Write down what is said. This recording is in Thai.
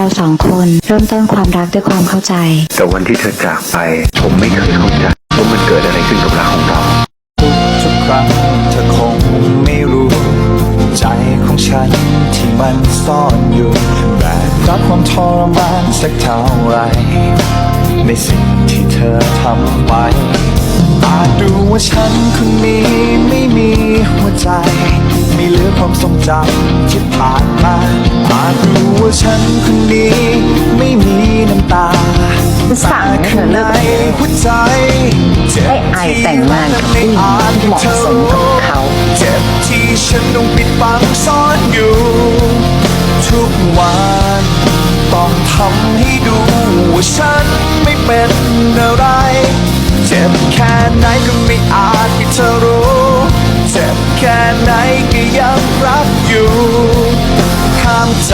เราสองคนเริ่มต้นความรักด้วยความเข้าใจ แต่วันที่เธอจากไป ผมไม่เคยเข้าใจว่ามันเกิดอะไรขึ้นกับรักของเราทุกครั้งเธอคงไม่รู้ ใจของฉันที่มันซ่อนอยู่แบกรับความทรมานสักเท่าไหรในสิ่งที่เธอทำไปอาจดูว่าฉันคนนี้ จำที่ผ่านมาอาจดูว่าฉันคนนี้ไม่มีน้ำตาสั่งเธอเลิกแต่ข้างในหัวใจให้ไอแต่งงานกับผู้หญิงที่เหมาะสมกับเขาเจ็บที่ฉันต้องปิดบังซ่อนอยู่ ทุกวันต้องทำให้ดูว่าฉันไม่เป็นอะไร เจ็บแค่ไหนก็ไม่อาจให้เธอรู้ ก็ยังรักอยู่ ข้ามใจ